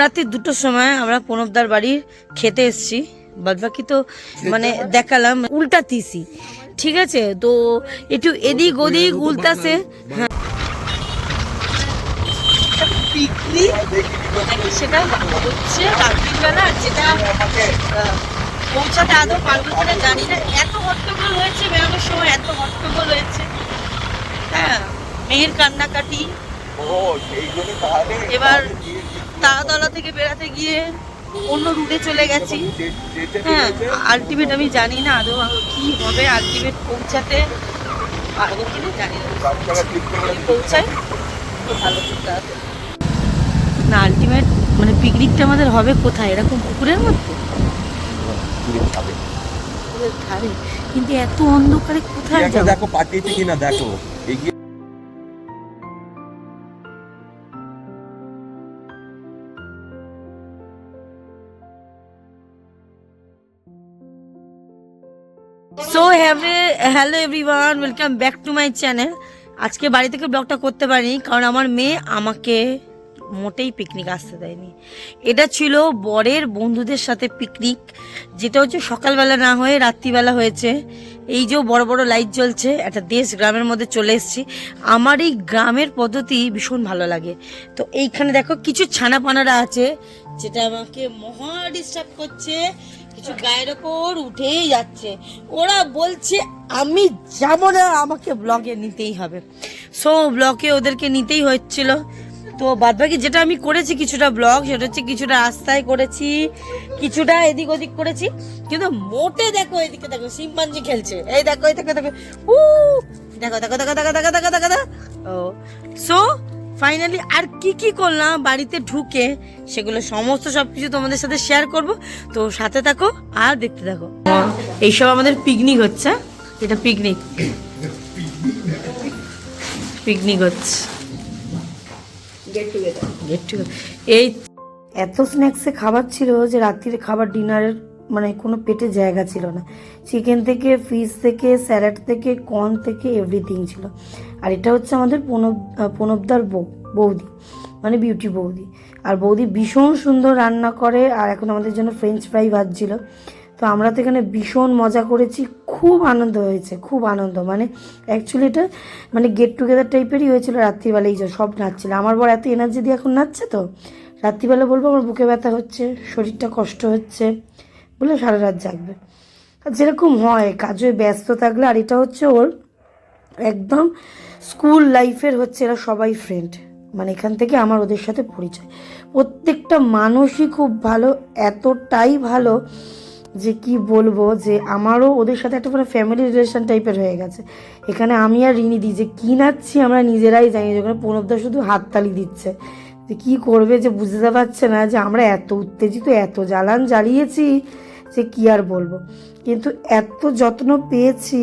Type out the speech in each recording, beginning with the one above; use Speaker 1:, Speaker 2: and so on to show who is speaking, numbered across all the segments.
Speaker 1: রাত্রি দুটোর সময় আমরা প্রণবদার বাড়ির খেতে এসেছি। বাদবাকি তো মানে দেখালাম উল্টা তিসি। ঠিক আছে? তো একটু এদিক ওদিক উল্টাছে। হ্যাঁ। সেটা হচ্ছে রাত্রিবেলা যেটা পৌঁছাতে আদৌ পারব কিনা জানি না। এত হট্টগোল হয়েছে বেরোনোর সময় এত হট্টগোল হয়েছে। হ্যাঁ মেয়ের কান্নাকাটি। এবার তারাতলা থেকে বেড়াতে গিয়ে অন্য রুটে চলে গেছি। হ্যাঁ আলটিমেট আমি জানি না আদৌ কি হবে আলটিমেট পৌঁছাতে পারব কিনা জানি না। তো ভালো না আলটিমেট মানে পিকনিকটা আমাদের হবে কোথায়? এরকম পুকুরের মধ্যে? ধারে। কিন্তু এত অন্ধকারে কোথায়
Speaker 2: দেখো পাঠিয়েছে কিনা দেখো। এগিয়ে
Speaker 1: so have hello everyone welcome back to my channel আজকে বাড়ি থেকে ব্লগটা করতে পারিনি, কারণ আমার মেয়ে আমাকে মোটেই পিকনিক আসতে দেয়নি। এটা ছিল বরের বন্ধুদের সাথে পিকনিক যেটা হচ্ছে সকালবেলা না হয়ে রাত্রিবেলা হয়েছে। এই যে বড় বড় লাইট জ্বলছে, একটা দেশ গ্রামের মধ্যে চলে এসেছি। আমার এই গ্রামের পদ্ধতি ভীষণ ভালো লাগে। তো এইখানে দেখো কিছু ছানা পানারা আছে, যেটা আমাকে মহা ডিস্টার্ব করছে। কিছু গায়ের ওপর উঠেই যাচ্ছে। ওরা বলছে, আমি যাব না, আমাকে ব্লগে নিতেই হবে। সো ব্লগে ওদেরকে নিতেই হচ্ছিল। তো বাদবাকি যেটা আমি করেছি, কিছুটা ব্লগ সেটা হচ্ছে কিছুটা রাস্তায় করেছি, কিছুটা এদিক ওদিক করেছি। কিন্তু মোটে দেখো, এদিকে দেখো, শিম্পাঞ্জি খেলছে। এই দেখো এই দেখো দেখো। উ দেখো দেখো দেখো দেখো দেখো দেখো দেখো দেখো। ও সো ফাইনালি আর কি কি করলাম? বাড়িতে ঢুকে সেগুলো সমস্ত সবকিছু তোমাদের সাথে শেয়ার করব। তো সাথে থাকো আর দেখতে থাকো। এইসব আমাদের পিকনিক হচ্ছে। এটা পিকনিক পিকনিক হচ্ছে। গেট টুগেদার এই এত স্ন্যাক্সে খাবার ছিল যে রাত্রির খাবার ডিনারের মানে কোনো পেটে জায়গা ছিল না। চিকেন থেকে ফিশ থেকে স্যালাড থেকে কর্ন থেকে এভরিথিং ছিল। আর এটা হচ্ছে আমাদের প্রণব প্রণবদার বউ, বৌদি মানে বিউটি বৌদি। আর বৌদি ভীষণ সুন্দর রান্না করে, আর এখন আমাদের জন্য ফ্রেঞ্চ ফ্রাই ভাজছিল তো আমরা তো এখানে ভীষণ মজা করেছি, খুব আনন্দ হয়েছে, খুব আনন্দ। মানে অ্যাকচুয়ালি এটা মানে গেট টুগেদার টাইপেরই হয়েছিল, রাত্রিবেলায় যে সব নাচছিল। আমার বর এত এনার্জি দিয়ে এখন নাচছে তো? রাত্রিবেলা বলব, আমার বুকে ব্যথা হচ্ছে, শরীরটা কষ্ট হচ্ছে। বলে সারা রাত জাগবে। আর যেরকম হয়, কাজে ব্যস্ত থাকলে, আর এটা হচ্ছে ওর একদম স্কুল লাইফের হচ্ছে এরা সবাই ফ্রেন্ড মানে এখান থেকে আমার ওদের সাথে পরিচয়। প্রত্যেকটা মানুষই খুব ভালো, এতটাই ভালো যে কি বলব, যে আমারও ওদের সাথে একটা মানে ফ্যামিলি রিলেশন টাইপের হয়ে গেছে। এখানে আমি আর রিনি দিই যে কী নাচ্ছি আমরা নিজেরাই জানি যেখানে প্রণবদা শুধু হাততালি দিচ্ছে। যে কী করবে যে বুঝতে পারছে না, যে আমরা এত উত্তেজিত, এত জ্বালান জ্বালিয়েছি। যে কী আর বলব? কিন্তু এত যত্ন পেয়েছি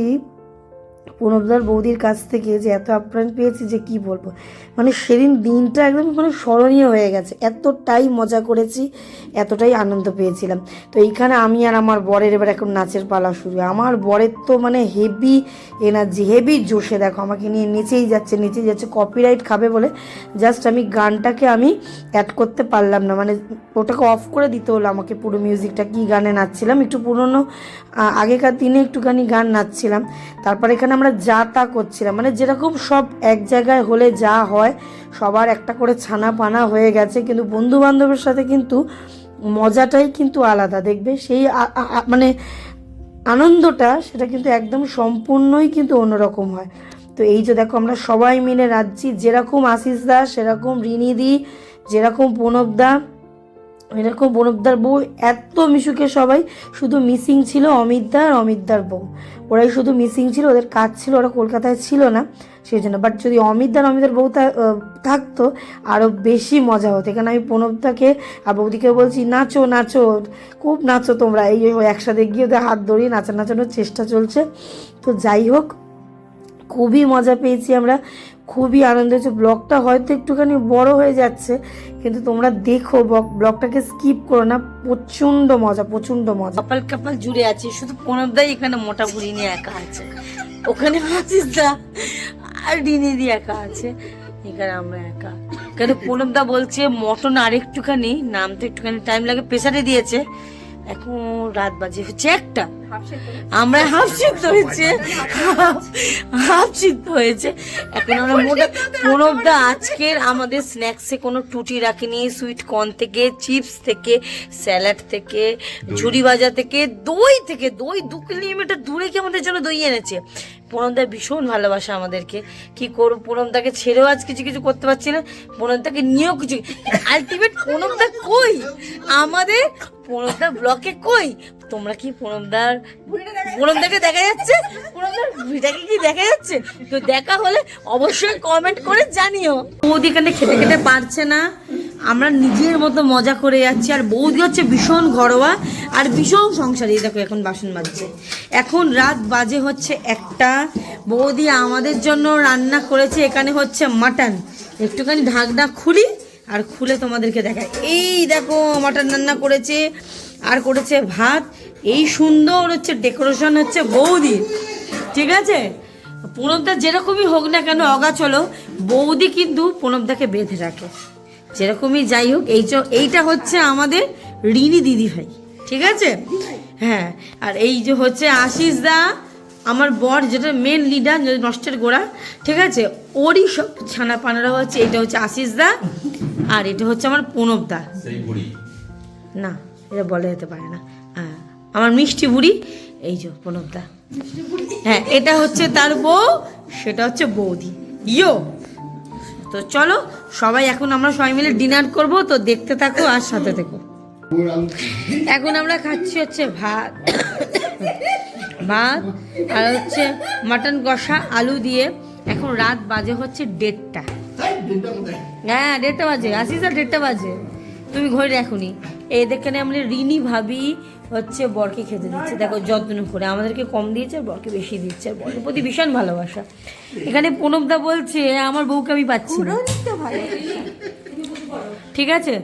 Speaker 1: প্রণবদার বৌদির কাছ থেকে যে এত আপ্যায়ন পেয়েছি যে কি বলব? মানে সেদিন দিনটা একদম মানে স্মরণীয় হয়ে গেছে। এতটাই মজা করেছি, এতটাই আনন্দ পেয়েছিলাম। তো এইখানে আমি আর আমার বরের এবার এখন নাচের পালা শুরু। আমার বরের তো মানে হেভি এনার্জি হেভি জোশে। দেখো, আমাকে নিয়ে নিচেই যাচ্ছে নিচেই যাচ্ছে। কপিরাইট খাবে বলে জাস্ট আমি গানটাকে আমি অ্যাড করতে পারলাম না। মানে ওটাকে অফ করে দিতে হলো আমাকে পুরো মিউজিকটা কি গানে নাচছিলাম? একটু পুরনো আগেকার দিনে একটুখানি গান নাচছিলাম। তারপর এখানে আমরা যা তা করছিলাম। মানে যেরকম সব এক জায়গায় হলে যা হয়, সবার একটা করে ছানা পানা হয়ে গেছে, কিন্তু বন্ধু বান্ধবের সাথে কিন্তু মজাটাই কিন্তু আলাদা, দেখবে? সেই মানে আনন্দটা, সেটা কিন্তু একদম সম্পূর্ণই কিন্তু অন্যরকম হয়। তো এই যে দেখো, আমরা সবাই মিলে নাচছি, যেরকম আশিস দা, সেরকম রিনিদি যেরকম প্রণব দা এরকম বনবদার বউ, এত মিশুকে সবাই, শুধু মিসিং ছিল অমিতদা আর অমিতদার বউ। ওরাই শুধু মিসিং ছিল, ওদের কাজ ছিল, ওরা কলকাতায় ছিল না সেই জন্য বাট যদি অমিতদার অমিতদার বউ থাকতো আরও বেশি মজা হতো। এখানে আমি প্রণবদাকে আর বৌদিকে বলছি, নাচো নাচো, খুব নাচো তোমরা। এই একসাথে গিয়ে ওদের হাত ধরিয়ে নাচা নাচানোর চেষ্টা চলছে। তো যাই হোক, খুবই মজা পেয়েছি আমরা। খুবই আনন্দ হয়েছে। ব্লগটা হয়তো একটুখানি বড় হয়ে যাচ্ছে, কিন্তু তোমরা দেখো, ব্লগ- ব্লগটাকে স্কিপ করো না। প্রচণ্ড মজা প্রচণ্ড মজা। কপাল কপাল জুড়ে আছে, শুধু প্রণবদাই এখানে মোটা বুড়ি নিয়ে একা আছে। ওখানে দা আর রিনি দি একা আছে, এখানে আমরা একা। কেন প্রণবদা বলছে মটন আর একটুখানি নাম তো একটুখানি টাইম লাগে প্রেসারে দিয়েছে। এখন রাত বাজে হচ্ছে একটা। আমরা হাফ সিদ্ধ হয়েছে। হাফ সিদ্ধ হয়েছে। এখন আমরা মোটা প্রণবদা আজকের আমাদের স্ন্যাক্সে কোনো টুটি রাখিনি। সুইট কর্ন থেকে চিপস থেকে স্যালাড থেকে ঝুড়ি ভাজা থেকে দই থেকে দই দু কিলোমিটার দূরে কি আমাদের জন্য দই এনেছে? পুনমদা ভীষণ ভালোবাসা আমাদেরকে। কি করব? পুনমদাকে ছেড়েও আজ কিছু কিছু করতে পারছি না। পুনমদাকে নিয়েও কিছু আলটিমেট পুনমদা কই? আমাদের পুনমদা ব্লকে কই? তোমরা কি পুনমদার পুনমদাকে দেখা যাচ্ছে? পুনমদার ভিটাকে কি দেখা যাচ্ছে? তো দেখা হলে অবশ্যই কমেন্ট করে জানিও। বৌদি খেতে খেতে পারছে না। আমরা নিজের মতো মজা করে যাচ্ছি, আর বৌদি হচ্ছে ভীষণ ঘরোয়া, আর ভীষণ সংসারী। দেখো এখন বাসন মাজছে। এখন রাত বাজে হচ্ছে একটা। বৌদি আমাদের জন্য রান্না করেছে, এখানে হচ্ছে মাটন। একটুখানি ঢাকনা খুলি, আর খুলে তোমাদেরকে দেখায় এই দেখো, মাটন রান্না করেছে, আর করেছে ভাত। এই সুন্দর হচ্ছে ডেকোরেশন হচ্ছে বৌদি। ঠিক আছে? পুনবদা যেরকমই হোক না কেন, অগা চলো। বৌদি কিন্তু পুনবদাকে বেঁধে রাখে। যেরকমই যাই হোক এই চ- এইটা হচ্ছে আমাদের রিনি দিদি ভাই ঠিক আছে? হ্যাঁ আর এই যে হচ্ছে আশিস দা আমার বর যেটা মেন লিডার নষ্টের গোড়া ঠিক আছে? ওরই সব ছানা পানারা হচ্ছে এটা হচ্ছে আশিস দা আর এটা হচ্ছে আমার প্রণব দা।
Speaker 2: বুড়ি।
Speaker 1: না এটা বলা যেতে পারে না। হ্যাঁ আমার মিষ্টি বুড়ি এই যে প্রণব দা। হ্যাঁ এটা হচ্ছে তার বউ সেটা হচ্ছে বৌদি। ইয়ো! তো চলো, সবাই এখন আমরা সবাই মিলে ডিনার করব, তো দেখতে থাকো আর সাথে থেকো। এখন আমরা খাচ্ছি হচ্ছে ভাত ভাত, আর হচ্ছে মাটন কষা, আলু দিয়ে। এখন রাত বাজে হচ্ছে দেড়টা। হ্যাঁ দেড়টা বাজে। আসিস আর দেড়টা বাজে। তুমি ঘরে দেখোনি। এই দেখেনে আমরা রিনি ভাবি হচ্ছে বরকে খেতে দিচ্ছে। দেখো যত্ন করে। আমাদেরকে কম দিয়েছে আর বরকে বেশি দিচ্ছে আর বরের প্রতি ভীষণ ভালোবাসা। এখানে প্রণবদা বলছে আমার বউকে আমি পাচ্ছি না। ঠিক আছে?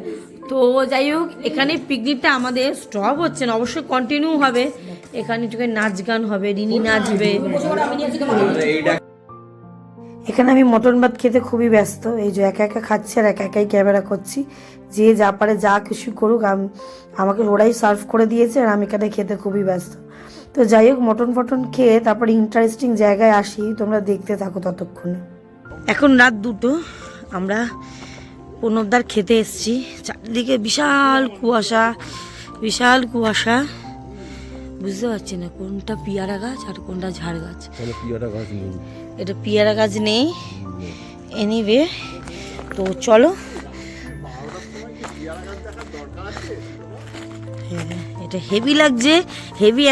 Speaker 1: তো যাই হোক এখানে পিকনিকটা আমাদের স্টপ হচ্ছে না। অবশ্যই কন্টিনিউ হবে। এখানে একটু নাচ গান হবে রিনি নাচবে।
Speaker 2: এইটা
Speaker 1: এখানে আমি মটন ভাত খেতে খুবই ব্যস্ত। এই যে একা একা খাচ্ছি আর একা একাই ক্যামেরা করছি। যে যা পারে যা কিছু করুক, আম- আমাকে ওরাই সার্ভ করে দিয়েছে আর আমি এখানে খেতে খুবই ব্যস্ত। তো যাই হোক, মটন ফটন খেয়ে তারপরে ইন্টারেস্টিং জায়গায় আসি। তোমরা দেখতে থাকো ততক্ষণে। এখন রাত দুটো। আমরা প্রণবদার খেতে এসেছি। চারদিকে বিশাল কুয়াশা বিশাল কুয়াশা। বুঝতে পারছি না কোনটা পিয়ারা গাছ আর কোনটা ঝাড় গাছ।
Speaker 2: পিয়ারা গাছ
Speaker 1: এটা পিয়ারা গাছ নেই। এনিওয়ে তো চলো। হ্যাঁ, এটা হেভি লাগছে হেভি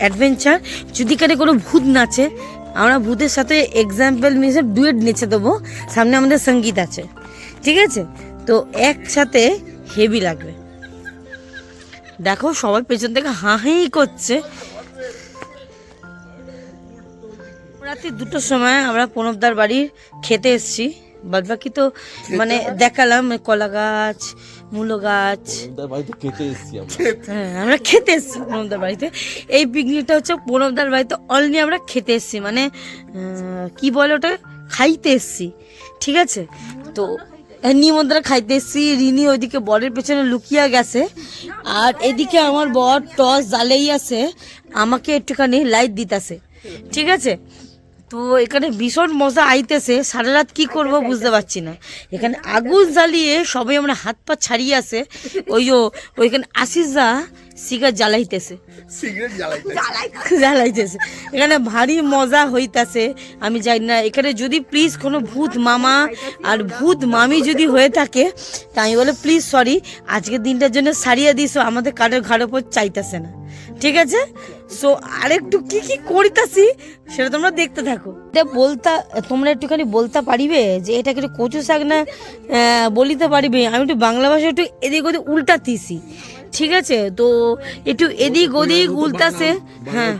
Speaker 1: অ্যাডভেঞ্চার যদি কারে কোনো ভূত নাচে আমরা ভূতের সাথে এক্সাম্পল মিসে ডুয়েট নেচে দেবো। সামনে আমাদের সংগীত আছে। ঠিক আছে? তো একসাথে হেভি লাগবে। দেখো সবাই পেছন থেকে হাঁ হাই করছে। রাত্রি দুটোর সময় আমরা প্রণবদার বাড়ির খেতে এসেছি। বাদ বাকি তো মানে দেখালাম কলা গাছ মূলো গাছ।
Speaker 2: ওদের বাড়িতে খেতে এসেছি আমরা।
Speaker 1: হ্যাঁ আমরা খেতে এসেছি প্রণবদার বাড়িতে। এই পিকনিকটা হচ্ছে প্রণবদার বাড়িতে অলরেডি আমরা খেতে এসেছি। মানে কি বলে ওটা খাইতে এসছি। ঠিক আছে? তো হ্যাঁ, নিমন্ত্রণ খাইতে এসেছি। রিনি ওইদিকে বরের পেছনে লুকিয়ে গেছে। আর এদিকে আমার বর টস জ্বালেই আছে। আমাকে একটুখানি লাইট দিতেছে। ঠিক আছে? তো এখানে ভীষণ মজা আইতেছে সারা রাত কি করব বুঝতে পারছি না। এখানে আগুন জ্বালিয়ে সবাই আমরা হাত পা ছাড়িয়ে আসে ওই যে ওইখানে আশিসা সিগার জ্বালাইতেছে।
Speaker 2: সিগারেট জ্বালাইতে
Speaker 1: জ্বালাইতেছে। এখানে ভারী মজা হইতাছে আমি জানি না এখানে যদি প্লিজ কোনো ভূত মামা আর ভূত মামি যদি হয়ে থাকে তা আমি বলে প্লিজ সরি আজকের দিনটার জন্য সারিয়ে দিস আমাদের কারোর ঘাড়ের উপর চাইতেছে না। ঠিক আছে? সো আরেকটু কি কি করিতাছি সেটা তোমরা দেখতে থাকো। এটা বলতা তোমরা একটুখানি বলতে পারিবে যে এটা একটু কচু শাক না বলিতে পারিবে? আমি একটু বাংলা ভাষা একটু এদিক ওদিক উল্টাতিছি ঠিক আছে? তো একটু এদিক ওদিক উল্টাছে হ্যাঁ।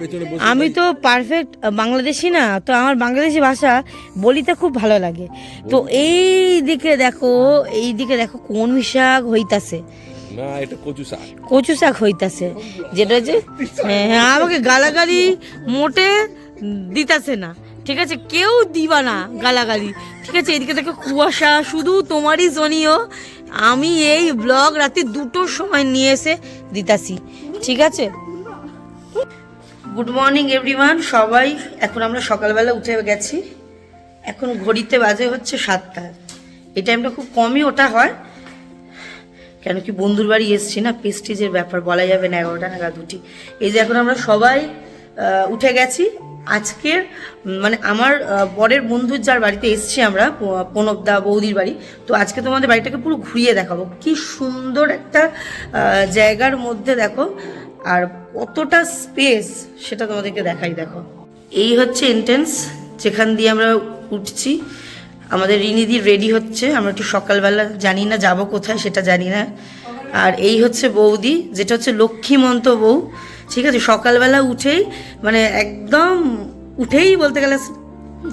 Speaker 1: আমি তো পারফেক্ট বাংলাদেশি না তো আমার বাংলাদেশি ভাষা বলিতে খুব ভালো লাগে। তো এই দিকে দেখো এই দিকে দেখো কোন শাক হইতাছে।
Speaker 2: না এটা কচু শাক।
Speaker 1: কচু শাক হইতাছে যেটা যে হ্যাঁ, আমাকে গালাগালি মোটে দিতাছে না। ঠিক আছে কেউ দিবা না গালাগালি। ঠিক আছে এদিকে থেকে কুয়াশা শুধু তোমারই জনীয়। আমি এই ব্লগ রাতে দুটোর সময় নিয়ে এসে দিতাছি। ঠিক আছে? গুড মর্নিং এভরিওয়ান সবাই এখন আমরা সকালবেলা উঠে গেছি। এখন ঘড়িতে বাজে হচ্ছে সাতটা। এই টাইমটা খুব কমই ওটা হয়। কেন কি বন্ধুর বাড়ি এসছি না? পেস্টিজের ব্যাপার, বলা যাবে না, এগারোটা নাগাদ দুটি এই যে এখন আমরা সবাই উঠে গেছি। আজকের মানে আমার বরের বন্ধুর যার বাড়িতে এসছি আমরা প্রণবদা বৌদির বাড়ি। তো আজকে তোমাদের বাড়িটাকে পুরো ঘুরিয়ে দেখাবো। কি সুন্দর একটা জায়গার মধ্যে দেখো, আর কতটা স্পেস সেটা তোমাদেরকে দেখাই দেখো। এই হচ্ছে এন্ট্রেন্স, যেখান দিয়ে আমরা উঠছি। আমাদের রিনিদি রেডি হচ্ছে। আমরা একটু সকালবেলা জানি না, যাব কোথায় সেটা জানি না। আর এই হচ্ছে বৌদি, যেটা হচ্ছে লক্ষ্মীমন্ত বউ। ঠিক আছে, সকালবেলা উঠেই মানে একদম উঠেই বলতে গেলে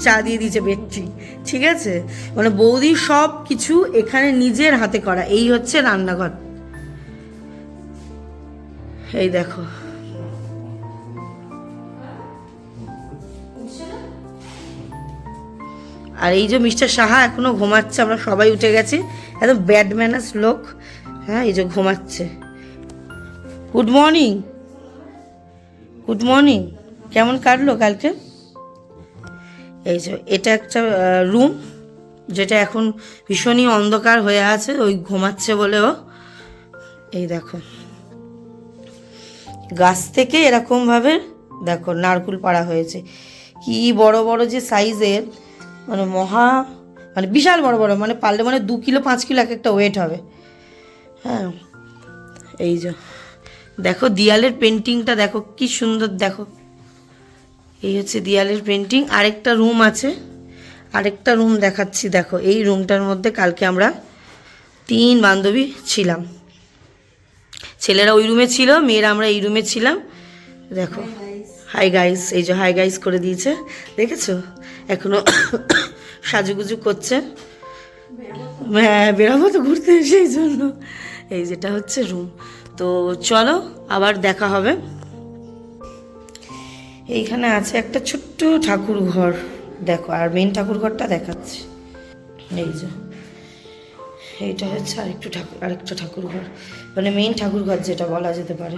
Speaker 1: চা দিয়ে দিয়েছে বেডটি। ঠিক আছে? মানে বৌদি সব কিছু এখানে নিজের হাতে করা। এই হচ্ছে রান্নাঘর। এই দেখো। আর এই যে মিস্টার সাহা এখনও ঘুমাচ্ছে, আমরা সবাই উঠে গেছি। একদম ব্যাড ম্যানাস লোক। হ্যাঁ এই যে ঘুমাচ্ছে। গুড মর্নিং গুড মর্নিং কেমন কাটলো কালকে? এই যে, এটা একটা রুম যেটা এখন ভীষণই অন্ধকার হয়ে আছে, ওই ঘুমাচ্ছে বলেও এই দেখো। গাছ থেকে এরকমভাবে দেখো, নারকুল পাড়া হয়েছে। কি বড় বড় যে সাইজের মানে মহা মানে বিশাল বড় বড় মানে পারলে মানে দু কিলো পাঁচ কিলো এক একটা ওয়েট হবে। হ্যাঁ এই যে দেখো দিয়ালের পেন্টিংটা দেখো কি সুন্দর দেখো। এই হচ্ছে দিয়ালের পেন্টিং আরেকটা রুম আছে। আরেকটা রুম দেখাচ্ছি দেখো এই রুমটার মধ্যে কালকে আমরা তিন বান্ধবী ছিলাম। ছেলেরা ওই রুমে ছিল মেয়েরা আমরা এই রুমে ছিলাম। দেখো হাই গাইস এই যে হাই গাইস করে দিয়েছে দেখেছ? এখনও সাজুগুজু করছে। হ্যাঁ বেরাবো তো ঘুরতে সেই জন্য। এই যেটা হচ্ছে রুম তো চলো, আবার দেখা হবে। এইখানে আছে একটা ছোট্ট ঠাকুর ঘর দেখো, আর মেন ঠাকুর ঘরটা দেখাচ্ছি। এই যে, এইটা হচ্ছে আরেকটু ঠাকুর, আরেকটা ঠাকুর ঘর মানে মেইন ঠাকুর ঘর যেটা বলা যেতে পারে।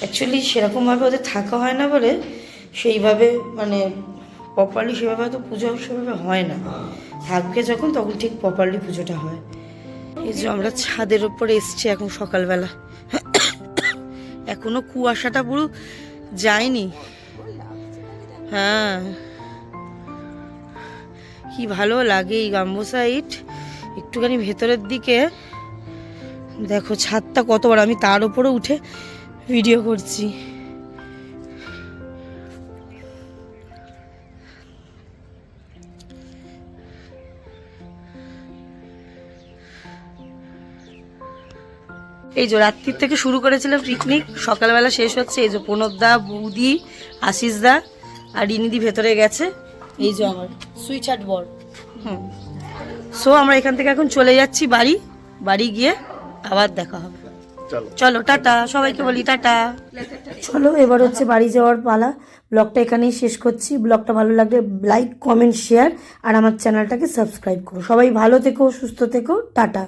Speaker 1: অ্যাকচুয়ালি সেরকমভাবে ওদের থাকা হয় না বলে সেইভাবে মানে প্রপারলি সেভাবে হয়তো পুজো সেভাবে হয় না। থাকবে যখন, তখন ঠিক প্রপারলি পুজোটা হয়। এই যে আমরা ছাদের ওপরে এসছি এখন সকালবেলা। এখনও কুয়াশাটা পুরো যায়নি। হ্যাঁ। কি ভালো লাগে এই গাম্বো সাইড একটুখানি ভেতরের দিকে। দেখো, ছাদটা কতবার, আমি তার উপরে উঠে ভিডিও করছি। এই যে রাত্রির থেকে শুরু করেছিলাম পিকনিক সকালবেলা শেষ হচ্ছে এই যে প্রণবদা বৌদি আশিসদা আর রিনিদি ভেতরে গেছে। এই যে আমার সুইচ হাট বর। হুম। সো আমরা এখান থেকে এখন চলে যাচ্ছি বাড়ি। বাড়ি গিয়ে আবার দেখা হবে। চলো। টাটা। সবাইকে বলি টাটা। চলো এবার হচ্ছে বাড়ি যাওয়ার পালা। ব্লগটা এখানেই শেষ করছি। ব্লগটা ভালো লাগলে লাইক কমেন্ট শেয়ার আর আমার চ্যানেলটাকে সাবস্ক্রাইব করো। সবাই ভালো থেকো সুস্থ থেকো। টাটা।